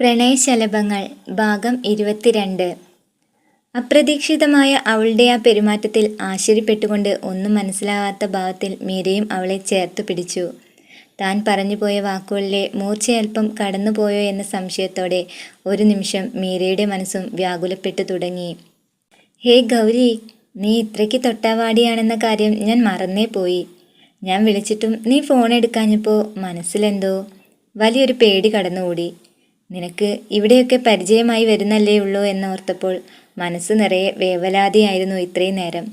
പ്രണയശലഭങ്ങൾ ഭാഗം ഇരുപത്തിരണ്ട്. അപ്രതീക്ഷിതമായ അവളുടെ ആ പെരുമാറ്റത്തിൽ ആശ്ചര്യപ്പെട്ടുകൊണ്ട് ഒന്നും മനസ്സിലാകാത്ത ഭാവത്തിൽ മീരയും അവളെ ചേർത്തു പിടിച്ചു. താൻ പറഞ്ഞുപോയ വാക്കുകളിലെ മൂർച്ചയൽപ്പം കടന്നുപോയോ എന്ന സംശയത്തോടെ ഒരു നിമിഷം മീരയുടെ മനസ്സും വ്യാകുലപ്പെട്ടു തുടങ്ങി. ഹേ ഗൗരി നീ ഇത്രയ്ക്ക് തൊട്ടാവാടിയാണെന്ന കാര്യം ഞാൻ മറന്നേ പോയി. ഞാൻ വിളിച്ചിട്ടും നീ ഫോൺ എടുക്കാഞ്ഞപ്പോൾ മനസ്സിലെന്തോ വലിയൊരു പേടി കടന്നുകൂടി. നിനക്ക് ഇവിടെയൊക്കെ പരിചയമായി വരുന്നല്ലേ ഉള്ളൂ എന്നോർത്തപ്പോൾ മനസ്സ് നിറയെ വേവലാതിയായിരുന്നു ഇത്രയും നേരം.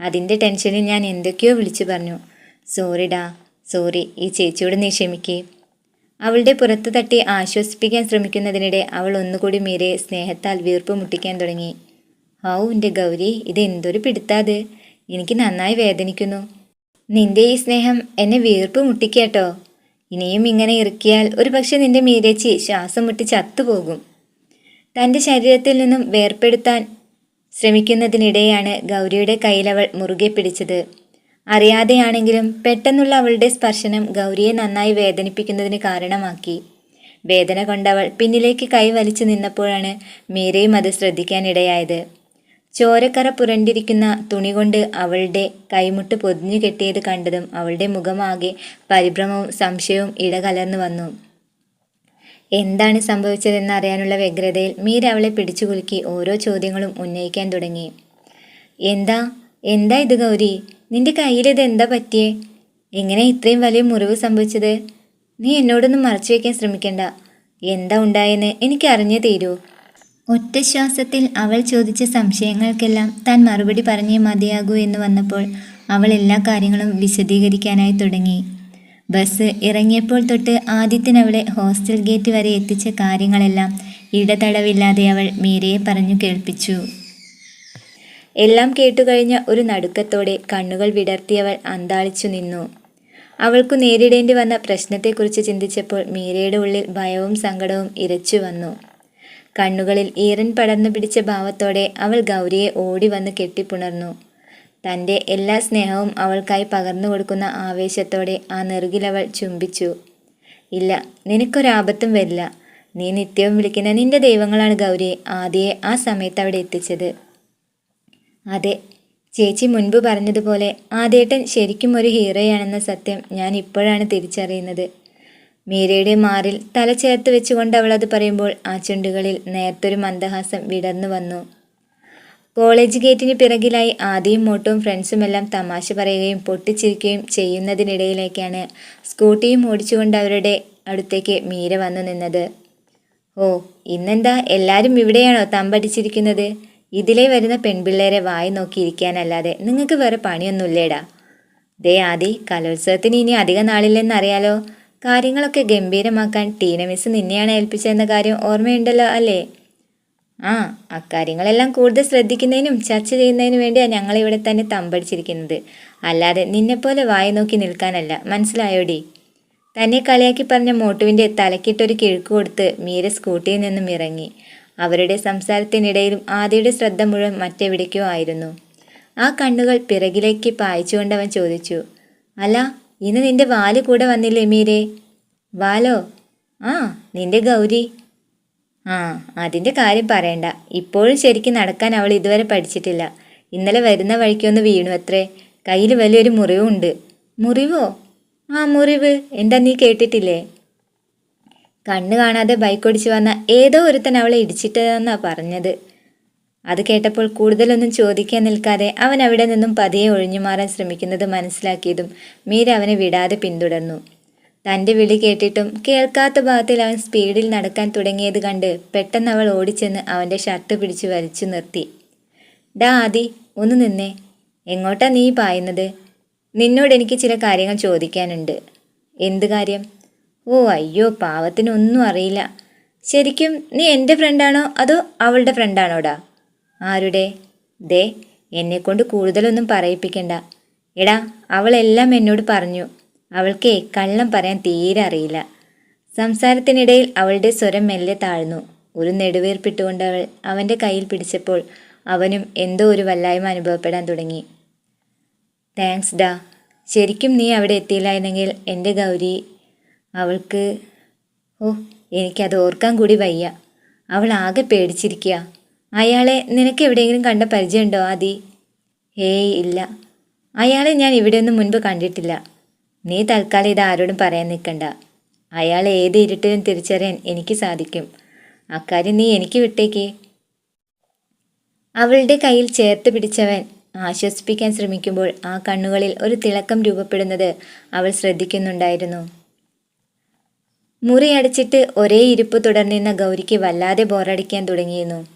അതിന്റെ ടെൻഷനിൽ ഞാൻ എന്തൊക്കെയോ വിളിച്ചു പറഞ്ഞു. സോറിഡാ സോറി ഈ ചേച്ചിയോട് നീ ക്ഷമിക്കേ. അവളുടെ പുറത്ത് തട്ടി ആശ്വസിപ്പിക്കാൻ ശ്രമിക്കുന്നതിനിടെ അവൾ ഒന്നുകൂടി മീരെ സ്നേഹത്താൽ വീർപ്പ് മുട്ടിക്കാൻ തുടങ്ങി. ഹൗ എന്റെ ഗൗരി ഇത് എന്തൊരു പിടുത്താത്. എനിക്ക് നന്നായി വേദനിക്കുന്നു. നിന്റെ ഈ സ്നേഹം എന്നെ വീർപ്പ് മുട്ടിക്കാട്ടോ ഇനിയും ഇങ്ങനെ ഇറുക്കിയാൽ ഒരുപക്ഷെ നിന്റെ മീരച്ചി ശ്വാസം മുട്ടി ചത്തുപോകും. തന്റെ ശരീരത്തിൽ നിന്നും വേർപ്പെടുത്താൻ ശ്രമിക്കുന്നതിനിടെയാണ് ഗൗരിയുടെ കയ്യിലവൾ മുറുകെ പിടിച്ചത്. അറിയാതെയാണെങ്കിലും പെട്ടെന്നുള്ള അവളുടെ സ്പർശനം ഗൗരിയെ നന്നായി വേദനിപ്പിക്കുന്നതിന് കാരണമാക്കി. വേദന കൊണ്ടവൾ പിന്നിലേക്ക് കൈ വലിച്ചു നിന്നപ്പോഴാണ് മീരയും അത് ശ്രദ്ധിക്കാനിടയായത്. ചോരക്കറ പുരണ്ടിരിക്കുന്ന തുണി കൊണ്ട് അവളുടെ കൈമുട്ട് പൊതിഞ്ഞു കെട്ടിയത് കണ്ടതും അവളുടെ മുഖമാകെ പരിഭ്രമവും സംശയവും ഇടകലർന്നു വന്നു. എന്താണ് സംഭവിച്ചതെന്ന് അറിയാനുള്ള വ്യഗ്രതയിൽ മീര അവളെ പിടിച്ചുകുലുക്കി ഓരോ ചോദ്യങ്ങളും ഉന്നയിക്കാൻ തുടങ്ങി. എന്താ? എന്താ ഇത് ഗൗരി? നിന്റെ കയ്യിലിത് എന്താ പറ്റിയേ? എങ്ങനെ ഇത്രയും വലിയ മുറിവ് സംഭവിച്ചത്? നീ എന്നോടൊന്നും മറച്ചു വയ്ക്കാൻ ശ്രമിക്കണ്ട. എന്താ ഉണ്ടായെന്ന് എനിക്ക് അറിഞ്ഞേ തീരൂ. ഒറ്റ ശ്വാസത്തിൽ അവൾ ചോദിച്ച സംശയങ്ങൾക്കെല്ലാം താൻ മറുപടി പറഞ്ഞേ മതിയാകൂ എന്ന് വന്നപ്പോൾ അവൾ എല്ലാ കാര്യങ്ങളും വിശദീകരിക്കാനായി തുടങ്ങി. ബസ് ഇറങ്ങിയപ്പോൾ തൊട്ട് ആദിത്യൻ അവളെ ഹോസ്റ്റൽ ഗേറ്റ് വരെ എത്തിച്ച കാര്യങ്ങളെല്ലാം ഇടതടവില്ലാതെ അവൾ മീരയെ പറഞ്ഞു കേൾപ്പിച്ചു. എല്ലാം കേട്ടുകഴിഞ്ഞ ഒരു നടുക്കത്തോടെ കണ്ണുകൾ വിടർത്തിയവൾ അന്താളിച്ചു നിന്നു. അവൾക്കു നേരിടേണ്ടി വന്ന പ്രശ്നത്തെക്കുറിച്ച് ചിന്തിച്ചപ്പോൾ മീരയുടെ ഉള്ളിൽ ഭയവും സങ്കടവും ഇരച്ചു വന്നു. കണ്ണുകളിൽ ഈറൻ പടർന്നു പിടിച്ച ഭാവത്തോടെ അവൾ ഗൗരിയെ ഓടി വന്ന് കെട്ടിപ്പുണർന്നു. തന്റെ എല്ലാ സ്നേഹവും അവൾക്കായി പകർന്നു കൊടുക്കുന്ന ആവേശത്തോടെ ആ നെറുകിലവൾ ചുംബിച്ചു. ഇല്ല നിനക്കൊരാപത്തും വരില്ല. നീ നിത്യവും വിളിക്കുന്ന നിന്റെ ദൈവങ്ങളാണ് ഗൗരിയെ ആദ്യയെ ആ സമയത്ത് അവിടെ എത്തിച്ചത്. അതെ ചേച്ചി മുൻപ് പറഞ്ഞതുപോലെ ആദ്യേട്ടൻ ശരിക്കും ഒരു ഹീറോയാണെന്ന സത്യം ഞാൻ ഇപ്പോഴാണ് തിരിച്ചറിയുന്നത്. മീരയുടെ മാറിൽ തല ചേർത്ത് വെച്ചുകൊണ്ട് അവൾ അത് പറയുമ്പോൾ ആ ചുണ്ടുകളിൽ നേരത്തൊരു മന്ദഹാസം വിടർന്നു വന്നു. കോളേജ് ഗേറ്റിന് പിറകിലായി ആദ്യം മോട്ടും ഫ്രണ്ട്സുമെല്ലാം തമാശ പറയുകയും പൊട്ടിച്ചിരിക്കുകയും ചെയ്യുന്നതിനിടയിലേക്കാണ് സ്കൂട്ടിയും ഓടിച്ചുകൊണ്ട് അവരുടെ അടുത്തേക്ക് മീര വന്നു നിന്നത്. ഓ ഇന്നെന്താ എല്ലാവരും ഇവിടെയാണോ തമ്പടിച്ചിരിക്കുന്നത്? ഇതിലേ വരുന്ന പെൺപിള്ളേരെ വായി നോക്കിയിരിക്കാനല്ലാതെ നിങ്ങൾക്ക് വേറെ പണിയൊന്നുമില്ലേടാ. ദേ ആദി കലോത്സവത്തിന് ഇനി അധിക നാളില്ലെന്നറിയാലോ കാര്യങ്ങളൊക്കെ ഗംഭീരമാക്കാൻ ടീന മിസ് നിന്നെയാണ് ഏൽപ്പിച്ചതെന്ന കാര്യം ഓർമ്മയുണ്ടല്ലോ അല്ലേ? ആ അക്കാര്യങ്ങളെല്ലാം കൂടുതൽ ശ്രദ്ധിക്കുന്നതിനും ചർച്ച ചെയ്യുന്നതിനും വേണ്ടിയാണ് ഞങ്ങളിവിടെ തന്നെ തമ്പടിച്ചിരിക്കുന്നത്. അല്ലാതെ നിന്നെപ്പോലെ വായി നോക്കി നിൽക്കാനല്ല മനസ്സിലായോടി? തന്നെ കളിയാക്കി പറഞ്ഞ മോട്ടുവിന്റെ തലക്കിട്ടൊരു കിഴുക്ക് കൊടുത്ത് മീര സ്കൂട്ടിയിൽ നിന്നും ഇറങ്ങി. അവരുടെ സംസാരത്തിനിടയിലും ആദ്യയുടെ ശ്രദ്ധ മുഴുവൻ മറ്റെവിടേക്കോ ആയിരുന്നു. ആ കണ്ണുകൾ പിറകിലേക്ക് പായിച്ചുകൊണ്ടവൻ ചോദിച്ചു അല്ല ഇന്ന് നിന്റെ വാൽ കൂടെ വന്നില്ലേ മീരെ? വാലോ? ആ നിന്റെ ഗൗരി. ആ അതിന്റെ കാര്യം പറയണ്ട. ഇപ്പോഴും ശരിക്കും നടക്കാൻ അവൾ ഇതുവരെ പഠിച്ചിട്ടില്ല. ഇന്നലെ വരുന്ന വഴിക്കൊന്ന് വീണു അത്രേ. കയ്യിൽ വലിയൊരു മുറിവുണ്ട് മുറിവോ? ആ മുറിവ്. എന്താ നീ കേട്ടിട്ടില്ലേ? കണ്ണ് കാണാതെ ബൈക്ക് ഓടിച്ചു വന്ന ഏതോ ഒരുത്തൻ അവളെ ഇടിച്ചിട്ടതെന്നാ പറഞ്ഞത്. അത് കേട്ടപ്പോൾ കൂടുതലൊന്നും ചോദിക്കാൻ നിൽക്കാതെ അവൻ അവിടെ നിന്നും പതിയെ ഒഴിഞ്ഞു മാറാൻ ശ്രമിക്കുന്നത് മനസ്സിലാക്കിയതും മീര അവനെ വിടാതെ പിന്തുടർന്നു. തന്റെ വിളി കേട്ടിട്ടും കേൾക്കാത്ത ഭാഗത്തിൽ അവൻ സ്പീഡിൽ നടക്കാൻ തുടങ്ങിയത് കണ്ട് പെട്ടെന്ന് അവൾ ഓടിച്ചെന്ന് അവന്റെ ഷർട്ട് പിടിച്ച് വലിച്ചു നിർത്തി. ഡാ ആദി ഒന്ന് നിന്നേ. എങ്ങോട്ടാ നീ പായുന്നത്? നിന്നോട് എനിക്ക് ചില കാര്യങ്ങൾ ചോദിക്കാനുണ്ട്. എന്ത് കാര്യം? ഓ അയ്യോ പാവത്തിനൊന്നും അറിയില്ല. ശരിക്കും നീ എന്റെ ഫ്രണ്ടാണോ അതോ അവളുടെ ഫ്രണ്ടാണോടാ ആരുടെ? ദേ എന്നെക്കൊണ്ട് കൂടുതലൊന്നും പറയിപ്പിക്കണ്ട. എടാ അവളെല്ലാം എന്നോട് പറഞ്ഞു. അവൾക്ക് കള്ളം പറയാൻ തീരെ അറിയില്ല. സംസാരത്തിനിടയിൽ അവളുടെ സ്വരം മെല്ലെ താഴ്ന്നു. ഒരു നെടുവീർപ്പിട്ടുകൊണ്ട് അവൾ അവന്റെ കയ്യിൽ പിടിച്ചപ്പോൾ അവനും എന്തോ ഒരു വല്ലായ്മ അനുഭവപ്പെടാൻ തുടങ്ങി. താങ്ക്സ് ഡാ. ശരിക്കും നീ അവിടെ എത്തിയില്ലായിരുന്നെങ്കിൽ എന്റെ ഗൗരി അവൾക്ക് ഓ എനിക്കത് ഓർക്കാൻ കൂടി വയ്യ. അവൾ ആകെ പേടിച്ചിരിക്കുക അയാളെ നിനക്ക് എവിടെയെങ്കിലും കണ്ട പരിചയമുണ്ടോ ആദി? ഏയ് ഇല്ല. അയാളെ ഞാൻ ഇവിടെയൊന്നും മുൻപ് കണ്ടിട്ടില്ല. നീ തൽക്കാലം ഇത് ആരോടും പറയാൻ നിൽക്കണ്ട. അയാൾ ഏത് ഇരുട്ടിലും തിരിച്ചറിയാൻ എനിക്ക് സാധിക്കും. അക്കാര്യം നീ എനിക്ക് വിട്ടേക്ക്. അവളുടെ കയ്യിൽ ചേർത്ത് പിടിച്ചവൻ ആശ്വസിപ്പിക്കാൻ ശ്രമിക്കുമ്പോൾ ആ കണ്ണുകളിൽ ഒരു തിളക്കം രൂപപ്പെടുന്നത് അവൾ ശ്രദ്ധിക്കുന്നുണ്ടായിരുന്നു. മുറി അടച്ചിട്ട് ഒരേ ഇരിപ്പ് തുടർന്നിരുന്ന ഗൗരിക്ക് വല്ലാതെ ബോറടിക്കാൻ തുടങ്ങിയിരുന്നു.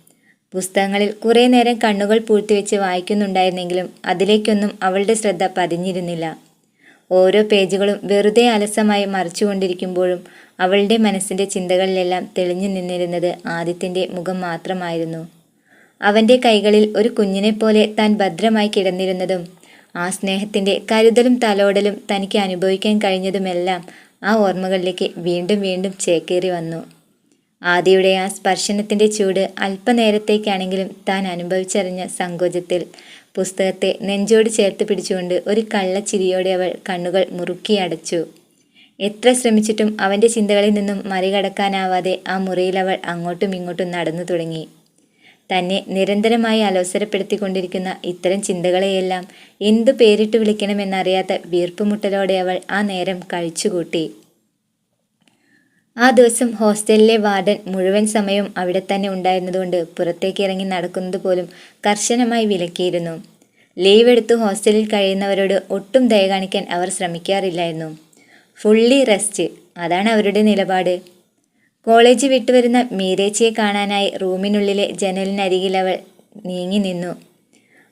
പുസ്തകങ്ങളിൽ കുറേ നേരം കണ്ണുകൾ പൂഴ്ത്തിവെച്ച് വായിക്കുന്നുണ്ടായിരുന്നെങ്കിലും അതിലേക്കൊന്നും അവളുടെ ശ്രദ്ധ പതിഞ്ഞിരുന്നില്ല. ഓരോ പേജുകളും വെറുതെ അലസമായി മറിച്ചുകൊണ്ടിരിക്കുമ്പോഴും അവളുടെ മനസ്സിന്റെ ചിന്തകളിലെല്ലാം തെളിഞ്ഞു നിന്നിരുന്നത് ആദിത്യന്റെ മുഖം മാത്രമായിരുന്നു. അവന്റെ കൈകളിൽ ഒരു കുഞ്ഞിനെപ്പോലെ താൻ ഭദ്രമായി കിടന്നിരുന്നതും ആ സ്നേഹത്തിന്റെ കരുതലും തലോടലും തനിക്ക് അനുഭവിക്കാൻ കഴിഞ്ഞതുമെല്ലാം ആ ഓർമ്മകളിലേക്ക് വീണ്ടും വീണ്ടും ചേക്കേറി വന്നു. ആദിയുടെ ആ സ്പർശനത്തിന്റെ ചൂട് അല്പനേരത്തേക്കാണെങ്കിലും താൻ അനുഭവിച്ചറിഞ്ഞ സങ്കോചത്തിൽ പുസ്തകത്തെ നെഞ്ചോട് ചേർത്ത് പിടിച്ചുകൊണ്ട് ഒരു കള്ളച്ചിരിയോടെ അവൾ കണ്ണുകൾ മുറുക്കി അടച്ചു. എത്ര ശ്രമിച്ചിട്ടും അവന്റെ ചിന്തകളിൽ നിന്നും മറികടക്കാനാവാതെ ആ മുറിയിൽ അവൾ അങ്ങോട്ടും ഇങ്ങോട്ടും നടന്നു തുടങ്ങി. തന്നെ നിരന്തരമായി അലോസരപ്പെടുത്തിക്കൊണ്ടിരിക്കുന്ന ഇത്തരം ചിന്തകളെയെല്ലാം എന്തു പേരിട്ട് വിളിക്കണമെന്നറിയാത്ത വീർപ്പുമുട്ടലോടെ അവൾ ആ നേരം കഴിച്ചുകൂട്ടി. ആ ദിവസം ഹോസ്റ്റലിലെ വാർഡൻ മുഴുവൻ സമയവും അവിടെ തന്നെ ഉണ്ടായിരുന്നതുകൊണ്ട് പുറത്തേക്ക് ഇറങ്ങി നടക്കുന്നത് പോലും കർശനമായി വിലക്കിയിരുന്നു. ലീവ് എടുത്ത് ഹോസ്റ്റലിൽ കഴിയുന്നവരോട് ഒട്ടും ദയ കാണിക്കാൻ അവർ ശ്രമിക്കാറില്ലായിരുന്നു. ഫുള്ളി റെസ്റ്റ് അതാണ് അവരുടെ നിലപാട്. കോളേജ് വിട്ടുവരുന്ന മീരേച്ചിയെ കാണാനായി റൂമിനുള്ളിലെ ജനലിനരികിൽ അവൾ നീങ്ങി നിന്നു.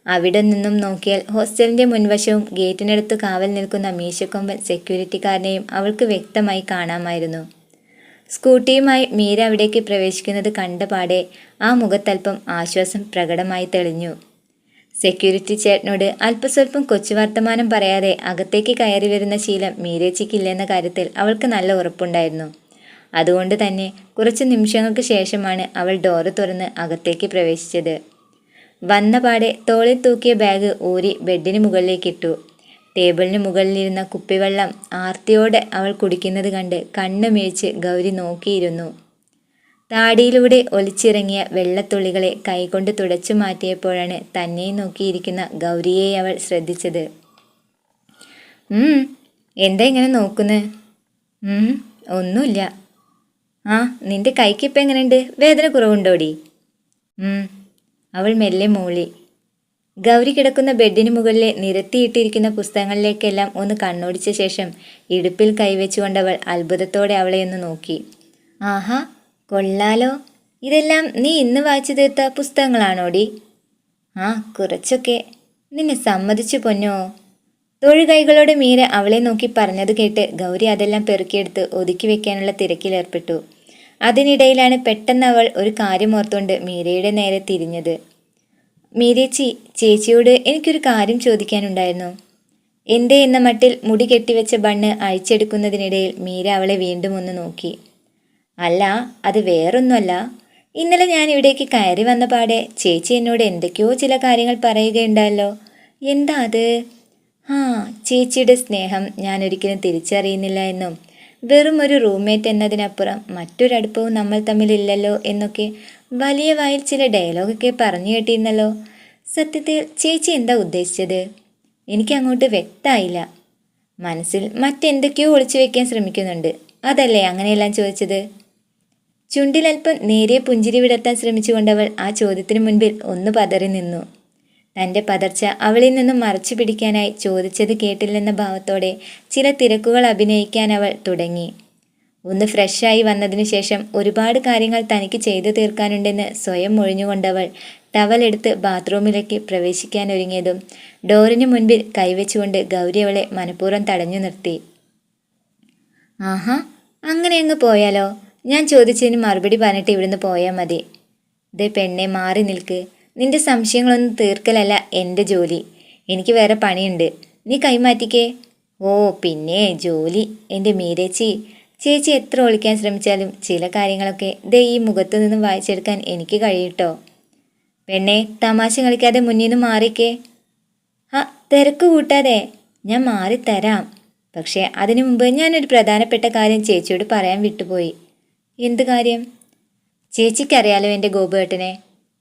അവിടെ നിന്നും നോക്കിയാൽ ഹോസ്റ്റലിന്റെ മുൻവശവും ഗേറ്റിനടുത്ത് കാവൽ നിൽക്കുന്ന മീശക്കൊമ്പൻ സെക്യൂരിറ്റിക്കാരനെയും അവൾക്ക് വ്യക്തമായി കാണാമായിരുന്നു. സ്കൂട്ടിയുമായി മീര അവിടേക്ക് പ്രവേശിക്കുന്നത് കണ്ടപാടെ ആ മുഖത്തൽപ്പം ആശ്വാസം പ്രകടമായി തെളിഞ്ഞു. സെക്യൂരിറ്റി ചേട്ടനോട് അല്പസ്വല്പം കൊച്ചു വർത്തമാനം പറയാതെ അകത്തേക്ക് കയറി വരുന്ന ശീലം മീരേച്ചിക്കില്ലെന്ന കാര്യത്തിൽ അവൾക്ക് നല്ല ഉറപ്പുണ്ടായിരുന്നു. അതുകൊണ്ട് തന്നെ കുറച്ച് നിമിഷങ്ങൾക്ക് ശേഷമാണ് അവൾ ഡോറ് തുറന്ന് അകത്തേക്ക് പ്രവേശിച്ചത്. വന്നപാടെ തോളിൽ തൂക്കിയ ബാഗ് ഊരി ബെഡിന് മുകളിലേക്ക് ഇട്ടു. ടേബിളിന് മുകളിലിരുന്ന കുപ്പിവെള്ളം ആർത്തിയോടെ അവൾ കുടിക്കുന്നത് കണ്ട് കണ്ണു മിഴിച്ച് ഗൗരി നോക്കിയിരുന്നു. താടിയിലൂടെ ഒലിച്ചിറങ്ങിയ വെള്ളത്തുള്ളികളെ കൈകൊണ്ട് തുടച്ചു മാറ്റിയപ്പോഴാണ് തന്നെ നോക്കിയിരിക്കുന്ന ഗൗരിയെ അവൾ ശ്രദ്ധിച്ചത്. എന്താ ഇങ്ങനെ നോക്കുന്നത് ഒന്നുമില്ല. ആ നിന്റെ കൈക്ക് ഇപ്പം എങ്ങനെയുണ്ട് വേദന കുറവുണ്ടോടി? അവൾ മെല്ലെ മൂളി. ഗൗരി കിടക്കുന്ന ബെഡിന് മുകളിലെ നിരത്തിയിട്ടിരിക്കുന്ന പുസ്തകങ്ങളിലേക്കെല്ലാം ഒന്ന് കണ്ണോടിച്ച ശേഷം ഇടുപ്പിൽ കൈവച്ചുകൊണ്ടവൾ അത്ഭുതത്തോടെ അവളെ ഒന്ന് നോക്കി. ആഹാ കൊള്ളാലോ. ഇതെല്ലാം നീ ഇന്ന് വായിച്ചു തീർത്ത പുസ്തകങ്ങളാണോടി? ആ കുറച്ചൊക്കെ. നിന്നെ സമ്മതിച്ചു പൊന്നോ? തൊഴുകൈകളോടെ മീര അവളെ നോക്കി പറഞ്ഞത് കേട്ട് ഗൗരി അതെല്ലാം പെറുക്കിയെടുത്ത് ഒതുക്കി വെക്കാനുള്ള തിരക്കിലേർപ്പെട്ടു അതിനിടയിലാണ് പെട്ടെന്ന് അവൾ ഒരു കാര്യം ഓർത്തുകൊണ്ട് മീരയുടെ നേരെ തിരിഞ്ഞത്. മീരേച്ചി ചേച്ചിയോട് എനിക്കൊരു കാര്യം ചോദിക്കാനുണ്ടായിരുന്നു. എന്റെ എന്ന മട്ടിൽ മുടി കെട്ടിവെച്ച ബണ്ണ് അഴിച്ചെടുക്കുന്നതിനിടയിൽ മീര അവളെ വീണ്ടും ഒന്ന് നോക്കി. അല്ല അത് വേറൊന്നുമല്ല. ഇന്നലെ ഞാൻ ഇവിടേക്ക് കയറി വന്ന പാടെ ചേച്ചി എന്നോട് എന്തൊക്കെയോ ചില കാര്യങ്ങൾ പറയുകയുണ്ടല്ലോ എന്താ അത്? ആ ചേച്ചിയുടെ സ്നേഹം ഞാൻ ഒരിക്കലും തിരിച്ചറിയുന്നില്ല എന്നും വെറും ഒരു റൂംമേറ്റ് എന്നതിനപ്പുറം മറ്റൊരടുപ്പവും നമ്മൾ തമ്മിലില്ലല്ലോ എന്നൊക്കെ വലിയ വായിൽ ചില ഡയലോഗൊക്കെ പറഞ്ഞു കേട്ടിരുന്നല്ലോ. സത്യത്തിൽ ചേച്ചി എന്താ ഉദ്ദേശിച്ചത്? എനിക്കങ്ങോട്ട് വ്യക്തമായില്ല. മനസ്സിൽ മറ്റെന്തൊക്കെയോ ഒളിച്ചു വെക്കാൻ ശ്രമിക്കുന്നുണ്ട്. അതല്ലേ അങ്ങനെയെല്ലാം ചോദിച്ചത്? ചുണ്ടിലൽപ്പം നേരിയ പുഞ്ചിരി വിടർത്താൻ ശ്രമിച്ചുകൊണ്ടവൾ ആ ചോദ്യത്തിന് മുൻപിൽ ഒന്ന് പതറി നിന്നു. തന്റെ പതർച്ച അവളിൽ നിന്നും മറച്ചു പിടിക്കാനായി ചോദിച്ചത് കേട്ടില്ലെന്ന ഭാവത്തോടെ ചില തിരക്കുകൾ അഭിനയിക്കാൻ അവൾ തുടങ്ങി. ഒന്ന് ഫ്രഷായി വന്നതിനു ശേഷം ഒരുപാട് കാര്യങ്ങൾ തനിക്ക് ചെയ്തു തീർക്കാനുണ്ടെന്ന് സ്വയം ഒഴിഞ്ഞുകൊണ്ടവൾ ടവലെടുത്ത് ബാത്റൂമിലേക്ക് പ്രവേശിക്കാൻ ഒരുങ്ങിയതും ഡോറിന് മുൻപിൽ കൈവച്ചുകൊണ്ട് ഗൗരി അവളെ മനഃപൂർവം തടഞ്ഞു നിർത്തി. ആഹാ അങ്ങനെ അങ്ങ് പോയാലോ? ഞാൻ ചോദിച്ചതിന് മറുപടി പറഞ്ഞിട്ട് ഇവിടുന്ന് പോയാൽ മതി. ദേ പെണ്ണെ മാറി നിൽക്ക്. നിന്റെ സംശയങ്ങളൊന്നും തീർക്കലല്ല എന്റെ ജോലി. എനിക്ക് വേറെ പണിയുണ്ട്. നീ കൈമാറ്റിക്കേ. ഓ പിന്നെ ജോലി. എന്റെ മീരേച്ചി ചേച്ചി എത്ര ഒളിക്കാൻ ശ്രമിച്ചാലും ചില കാര്യങ്ങളൊക്കെ ദേ ഈ മുഖത്തു നിന്നും വായിച്ചെടുക്കാൻ എനിക്ക് കഴിയട്ടോ. പെണ്ണെ തമാശ കളിക്കാതെ മുന്നിൽ നിന്ന് മാറിക്കേ. ആ തിരക്ക് കൂട്ടാതെ ഞാൻ മാറിത്തരാം. പക്ഷേ അതിനു മുമ്പ് ഞാനൊരു പ്രധാനപ്പെട്ട കാര്യം ചേച്ചിയോട് പറയാൻ വിട്ടുപോയി. എന്ത് കാര്യം? ചേച്ചിക്കറിയാലോ എന്റെ ഗോപുവേട്ടനെ.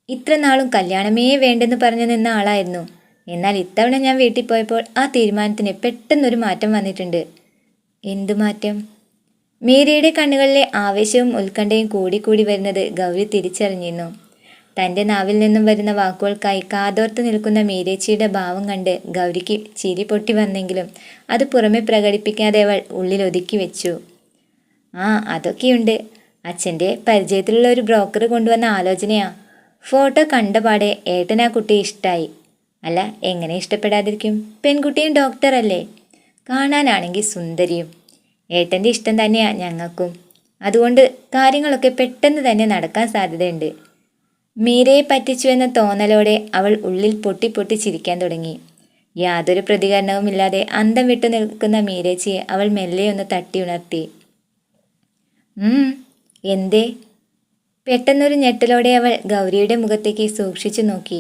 ഇത്ര നാളും കല്യാണമേ വേണ്ടെന്ന് പറഞ്ഞു നിന്ന ആളായിരുന്നു. എന്നാൽ ഇത്തവണ ഞാൻ വീട്ടിൽ പോയപ്പോൾ ആ തീരുമാനത്തിന് പെട്ടെന്നൊരു മാറ്റം വന്നിട്ടുണ്ട്. എന്തു മാറ്റം? മീരയുടെ കണ്ണുകളിലെ ആവേശവും ഉത്കണ്ഠയും കൂടിക്കൂടി വരുന്നത് ഗൗരി തിരിച്ചറിഞ്ഞിരുന്നു. തന്റെ നാവിൽ നിന്നും വരുന്ന വാക്കുകൾക്കായി കാതോർത്ത് നിൽക്കുന്ന മീരേച്ചിയുടെ ഭാവം കണ്ട് ഗൗരിക്ക് ചിരി പൊട്ടി വന്നെങ്കിലും അത് പുറമെ പ്രകടിപ്പിക്കാതെ അവൾ ഉള്ളിൽ ഒതുക്കി വെച്ചു. ആ അതൊക്കെയുണ്ട്. അച്ഛന്റെ പരിചയത്തിലുള്ള ഒരു ബ്രോക്കർ കൊണ്ടുവന്ന ആലോചനയാ. ഫോട്ടോ കണ്ടപാടെ ഏട്ടൻ ആ കുട്ടിയെ ഇഷ്ടമായി അല്ല എങ്ങനെ ഇഷ്ടപ്പെടാതിരിക്കും? പെൺകുട്ടിയും ഡോക്ടറല്ലേ. കാണാനാണെങ്കിൽ സുന്ദരിയും. ഏട്ടന്റെ ഇഷ്ടം തന്നെയാ ഞങ്ങൾക്കും. അതുകൊണ്ട് കാര്യങ്ങളൊക്കെ പെട്ടെന്ന് തന്നെ നടക്കാൻ സാധ്യതയുണ്ട്. മീരയെ പറ്റിച്ചു എന്ന തോന്നലോടെ അവൾ ഉള്ളിൽ പൊട്ടി പൊട്ടി ചിരിക്കാൻ തുടങ്ങി. യാതൊരു പ്രതികരണവുമില്ലാതെ അന്തം വിട്ടു നിൽക്കുന്ന മീരേച്ചിയെ അവൾ മെല്ലെ ഒന്ന് തട്ടി ഉണർത്തി. എന്തേ? പെട്ടെന്നൊരു ഞെട്ടലോടെ അവൾ ഗൗരിയുടെ മുഖത്തേക്ക് സൂക്ഷിച്ചു നോക്കി.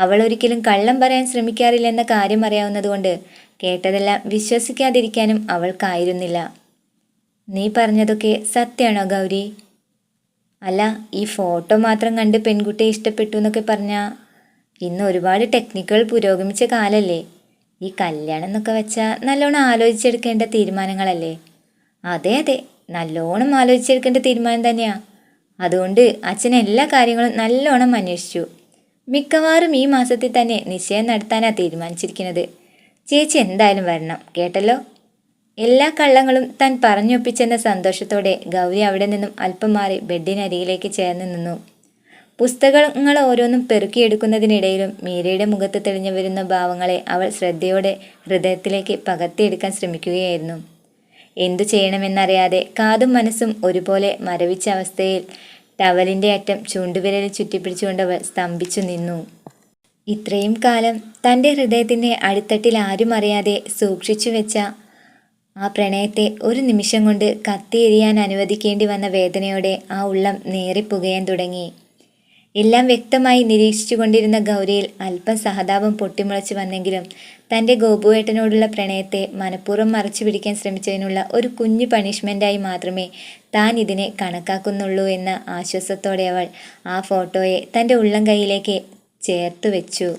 അവൾ ഒരിക്കലും കള്ളം പറയാൻ ശ്രമിക്കാറില്ലെന്ന കാര്യം അറിയാവുന്നതുകൊണ്ട് കേട്ടതെല്ലാം വിശ്വസിക്കാതിരിക്കാനും അവൾക്കായിരുന്നില്ല. നീ പറഞ്ഞതൊക്കെ സത്യമാണോ ഗൗരി? അല്ല ഈ ഫോട്ടോ മാത്രം കണ്ട് പെൺകുട്ടിയെ ഇഷ്ടപ്പെട്ടു എന്നൊക്കെ പറഞ്ഞാൽ ഇന്ന് ഒരുപാട് ടെക്നിക്കുകൾ പുരോഗമിച്ച കാലല്ലേ. ഈ കല്യാണം എന്നൊക്കെ വെച്ചാൽ നല്ലോണം ആലോചിച്ചെടുക്കേണ്ട തീരുമാനങ്ങളല്ലേ. അതെ അതെ നല്ലോണം ആലോചിച്ചെടുക്കേണ്ട തീരുമാനം തന്നെയാണ് അതുകൊണ്ട് അച്ഛൻ എല്ലാ കാര്യങ്ങളും നല്ലോണം അന്വേഷിച്ചു. മിക്കവാറും ഈ മാസത്തിൽ തന്നെ നിശ്ചയം നടത്താനാണ് തീരുമാനിച്ചിരിക്കുന്നത്. ചേച്ചി എന്തായാലും വരണം കേട്ടല്ലോ? എല്ലാ കള്ളങ്ങളും താൻ പറഞ്ഞൊപ്പിച്ചെന്ന സന്തോഷത്തോടെ ഗൗരി അവിടെ നിന്നും അല്പം മാറി ബെഡിനരികിലേക്ക് ചേർന്ന് നിന്നു. പുസ്തകങ്ങൾ ഓരോന്നും പെറുക്കിയെടുക്കുന്നതിനിടയിലും മീരയുടെ മുഖത്ത് തെളിഞ്ഞു വരുന്ന ഭാവങ്ങളെ അവൾ ശ്രദ്ധയോടെ ഹൃദയത്തിലേക്ക് പകർത്തിയെടുക്കാൻ ശ്രമിക്കുകയായിരുന്നു. എന്തു ചെയ്യണമെന്നറിയാതെ കാതും മനസ്സും ഒരുപോലെ മരവിച്ച അവസ്ഥയിൽ ടവലിന്റെ അറ്റം ചൂണ്ടുവിരൽ ചുറ്റിപ്പിടിച്ചുകൊണ്ട് അവൾ സ്തംഭിച്ചു നിന്നു. ഇത്രയും കാലം തന്റെ ഹൃദയത്തിന്റെ അടിത്തട്ടിൽ ആരും അറിയാതെ സൂക്ഷിച്ചു വെച്ച ആ പ്രണയത്തെ ഒരു നിമിഷം കൊണ്ട് കത്തിയെരിയാൻ അനുവദിക്കേണ്ടി വന്ന വേദനയോടെ ആ ഉള്ളം നേറിപ്പുകയാൻ തുടങ്ങി. എല്ലാം വ്യക്തമായി നിരീക്ഷിച്ചു കൊണ്ടിരുന്ന ഗൗരിയിൽ അല്പം സഹതാപം പൊട്ടിമുളച്ചു വന്നെങ്കിലും തന്റെ ഗോപുവേട്ടനോടുള്ള പ്രണയത്തെ മനഃപൂർവം മറച്ചു പിടിക്കാൻ ശ്രമിച്ചതിനുള്ള ഒരു കുഞ്ഞു പണിഷ്മെന്റായി മാത്രമേ താൻ ഇതിനെ കണക്കാക്കുന്നുള്ളൂ എന്ന ആശ്വാസത്തോടെ അവൾ ആ ഫോട്ടോയെ തന്റെ ഉള്ളം കൈയിലേക്ക് ചേർത്ത് വെച്ചു.